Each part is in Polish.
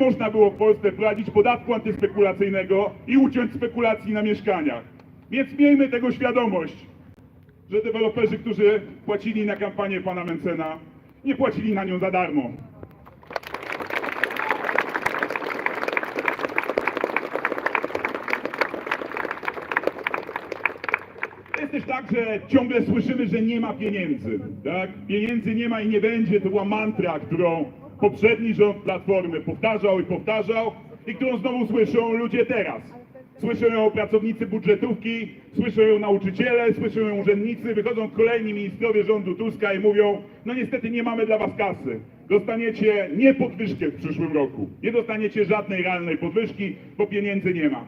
można było w Polsce wprowadzić podatku antyspekulacyjnego i uciąć spekulacji na mieszkaniach. Więc miejmy tego świadomość, że deweloperzy, którzy płacili na kampanię pana Mencena, nie płacili na nią za darmo. Jest też tak, że ciągle słyszymy, że nie ma pieniędzy. Tak? Pieniędzy nie ma i nie będzie. To była mantra, którą poprzedni rząd Platformy powtarzał i powtarzał i którą znowu słyszą ludzie teraz. Słyszą ją pracownicy budżetówki, słyszą ją nauczyciele, słyszą ją urzędnicy, wychodzą kolejni ministrowie rządu Tuska i mówią, no niestety nie mamy dla was kasy. Dostaniecie nie podwyżkę w przyszłym roku. Nie dostaniecie żadnej realnej podwyżki, bo pieniędzy nie ma.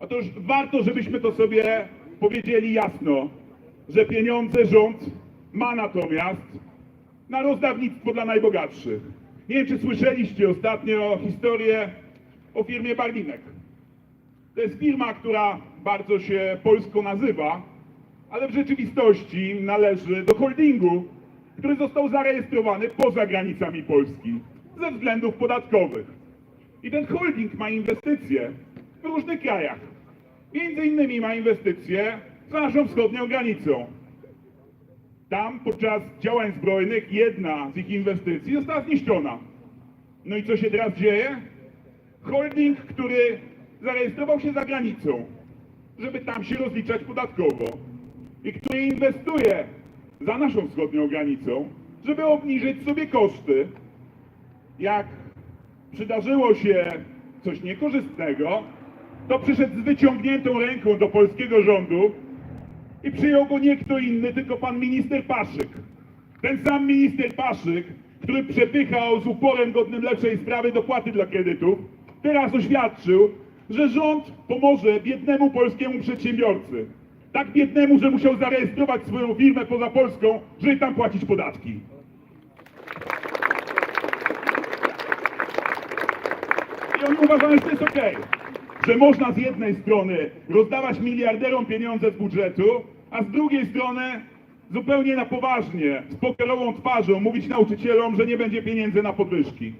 Otóż warto, żebyśmy to sobie powiedzieli jasno, że pieniądze rząd ma natomiast na rozdawnictwo dla najbogatszych. Nie wiem, czy słyszeliście ostatnio historię o firmie Barlinek. To jest firma, która bardzo się polsko nazywa, ale w rzeczywistości należy do holdingu, który został zarejestrowany poza granicami Polski ze względów podatkowych. I ten holding ma inwestycje w różnych krajach. Między innymi ma inwestycje za naszą wschodnią granicą. Tam podczas działań zbrojnych jedna z ich inwestycji została zniszczona. No i co się teraz dzieje? Holding, który zarejestrował się za granicą, żeby tam się rozliczać podatkowo i który inwestuje za naszą wschodnią granicą, żeby obniżyć sobie koszty, jak przydarzyło się coś niekorzystnego, to przyszedł z wyciągniętą ręką do polskiego rządu i przyjął go nie kto inny, tylko pan minister Paszyk. Ten sam minister Paszyk, który przepychał z uporem godnym lepszej sprawy dopłaty dla kredytów, teraz oświadczył, że rząd pomoże biednemu polskiemu przedsiębiorcy. Tak biednemu, że musiał zarejestrować swoją firmę poza Polską, żeby tam płacić podatki. I oni uważają, że to jest okej, że można z jednej strony rozdawać miliarderom pieniądze z budżetu, a z drugiej strony zupełnie na poważnie, z pokerową twarzą mówić nauczycielom, że nie będzie pieniędzy na podwyżki.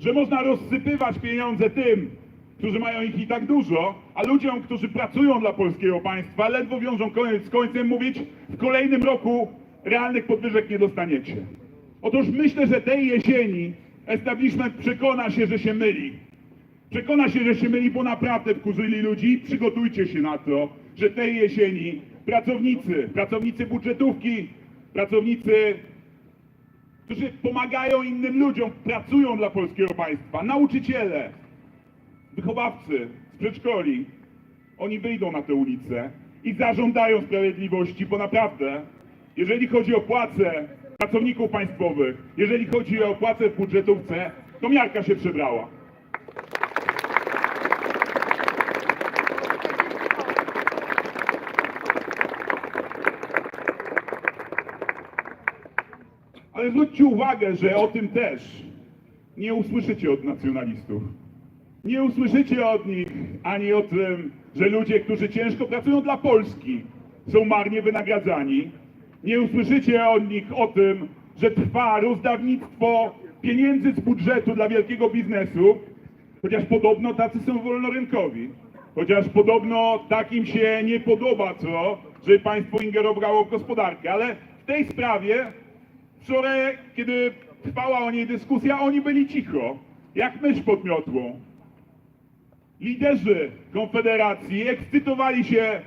Że można rozsypywać pieniądze tym, którzy mają ich i tak dużo, a ludziom, którzy pracują dla polskiego państwa, ledwo wiążą koniec z końcem, mówić w kolejnym roku realnych podwyżek nie dostaniecie. Otóż myślę, że tej jesieni establishment przekona się, że się myli. Przekona się, że się myli, bo naprawdę wkurzyli ludzi. Przygotujcie się na to, że tej jesieni pracownicy, pracownicy budżetówki, pracownicy, którzy pomagają innym ludziom, pracują dla polskiego państwa, nauczyciele, wychowawcy z przedszkoli, oni wyjdą na te ulice i zażądają sprawiedliwości, bo naprawdę, jeżeli chodzi o płace pracowników państwowych, jeżeli chodzi o płace w budżetówce, to miarka się przebrała. Ale zwróćcie uwagę, że o tym też nie usłyszycie od nacjonalistów. Nie usłyszycie od nich ani o tym, że ludzie, którzy ciężko pracują dla Polski, są marnie wynagradzani. Nie usłyszycie od nich o tym, że trwa rozdawnictwo pieniędzy z budżetu dla wielkiego biznesu, chociaż podobno tacy są wolnorynkowi. Chociaż podobno takim się nie podoba to, żeby państwo ingerowało w gospodarkę. Ale w tej sprawie Wczoraj, kiedy trwała o niej dyskusja, oni byli cicho, jak mysz pod miotłą. Liderzy Konfederacji ekscytowali się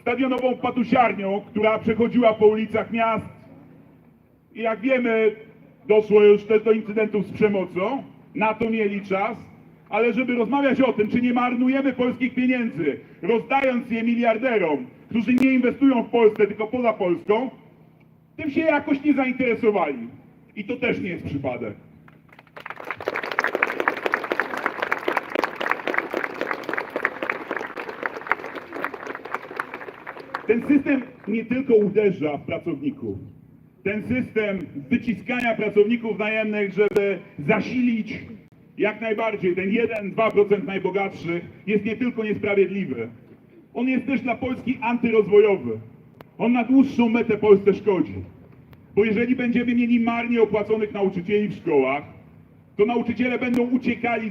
stadionową patusiarnią, która przechodziła po ulicach miast. I jak wiemy, doszło już też do incydentów z przemocą. Na to mieli czas. Ale żeby rozmawiać o tym, czy nie marnujemy polskich pieniędzy, rozdając je miliarderom, którzy nie inwestują w Polsce, tylko poza Polską, tym się jakoś nie zainteresowali. I to też nie jest przypadek. Ten system nie tylko uderza w pracowników. Ten system wyciskania pracowników najemnych, żeby zasilić jak najbardziej ten 1-2% najbogatszych, jest nie tylko niesprawiedliwy. On jest też dla Polski antyrozwojowy. On na dłuższą metę Polsce szkodzi. Bo jeżeli będziemy mieli marnie opłaconych nauczycieli w szkołach, to nauczyciele będą uciekali